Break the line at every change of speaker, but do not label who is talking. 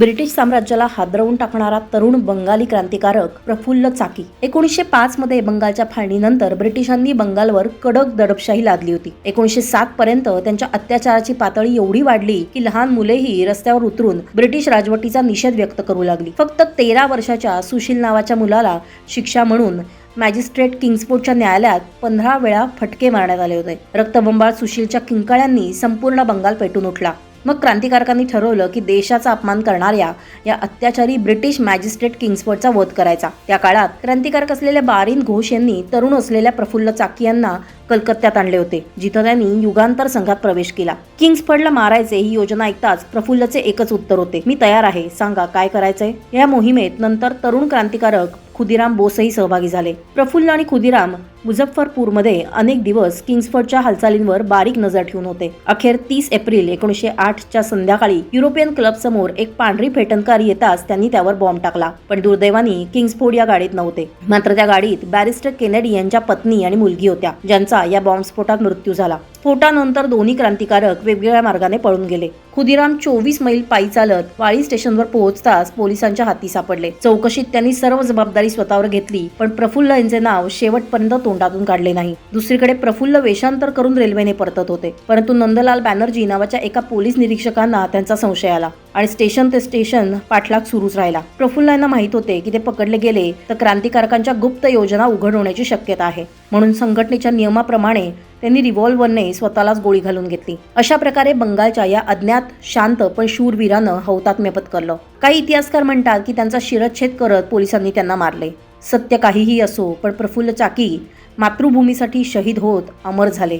British साम्राज्याला हादरवून टाकणारा तरुण बंगाली क्रांतिकारक प्रफुल्ल चाकी. एकोणीसशे पाच मध्ये बंगालच्या फाळणीनंतर ब्रिटिशांनी बंगालवर कडक दडपशाही लादली होती. एकोणीसशे सात पर्यंत त्यांच्या अत्याचाराची पातळी एवढी वाढली की लहान मुलेही रस्त्यावर उतरून ब्रिटिश राजवटीचा निषेध व्यक्त करू लागली. फक्त तेरा वर्षाच्या सुशील नावाच्या मुलाला शिक्षा म्हणून मॅजिस्ट्रेट किंग्सपोर्टच्या न्यायालयात पंधरा वेळा फटके मारण्यात आले होते. रक्तबंबाळ सुशीलच्या किंकाळ्यांनी संपूर्ण बंगाल पेटून उठला. मग क्रांतिकारकांनी ठरवलं की देशाचा अपमान करणाऱ्या या अत्याचारी ब्रिटिश मॅजिस्ट्रेट किंग्सफोर्डचा वध करायचा. त्या काळात क्रांतिकारक असलेल्या बारिन घोष यांनी तरुण असलेल्या प्रफुल्ल चाकी यांना कलकत्त्यात आणले होते जिथं त्यांनी युगांतर संघात प्रवेश केला. किंग्सफर्डला मारायचे ही योजना ऐकताच प्रफुल्लचे एकच उत्तर होते मी तयार आहे सांगा काय करायचंय? या मोहिमेत नंतर तरुण क्रांतिकारक खुदिराम बोसही सहभागी झाले. प्रफुल्ल आणि खुदिराम मुझफ्फरपूरमध्ये अनेक दिवस किंग्सफर्डच्या हालचालींवर बारीक नजर ठेवून होते. अखेर तीस एप्रिल एकोणीसशे आठच्या संध्याकाळी युरोपियन क्लब समोर एक पांढरी फेटणकार येताच त्यांनी त्यावर बॉम्ब टाकला. पण दुर्दैवाने किंग्सफोर्ड या गाडीत नव्हते. मात्र त्या गाडीत बॅरिस्टर केनेडी यांच्या पत्नी आणि मुलगी होत्या ज्यांचा या बॉम्बस्फोटात मृत्यू झाला. स्फोटानंतर दोन्ही क्रांतिकारक वेगवेगळ्या मार्गाने पळून गेले. खुदिराम चोवीस मैल पायी चालत वाळी स्टेशनवर पोहोचताच पोलिसांच्या हाती सापडले. चौकशीत त्यांनी सर्व जबाबदारी स्वतःवर घेतली पण प्रफुल्ल यांचे नाव शेवटपर्यंत तोंडातून काढले नाही. दुसरीकडे प्रफुल्ल वेषांतर करून रेल्वेने परतत होते. परंतु नंदलाल बॅनर्जी नावाच्या एका पोलीस निरीक्षकांना त्यांचा संशय आला आणि स्टेशन ते स्टेशन पाठलाग सुरूच राहिला. प्रफुल्ल यांना माहीत होते की ते पकडले गेले तर क्रांतिकारकांच्या गुप्त योजना उघड होण्याची शक्यता आहे. म्हणून संघटनेच्या नियमाप्रमाणे त्यांनी रिव्हॉल्व्हरने स्वतःलाच गोळी घालून घेतली. अशा प्रकारे बंगालच्या या अज्ञात शांत पण शूरवीरानं हौतात्म्यपत करलं. काही इतिहासकार म्हणतात की त्यांचा शिरच्छेद करत पोलिसांनी त्यांना मारले. सत्य काहीही असो पण प्रफुल्ल चाकी मातृभूमीसाठी शहीद होत अमर झाले.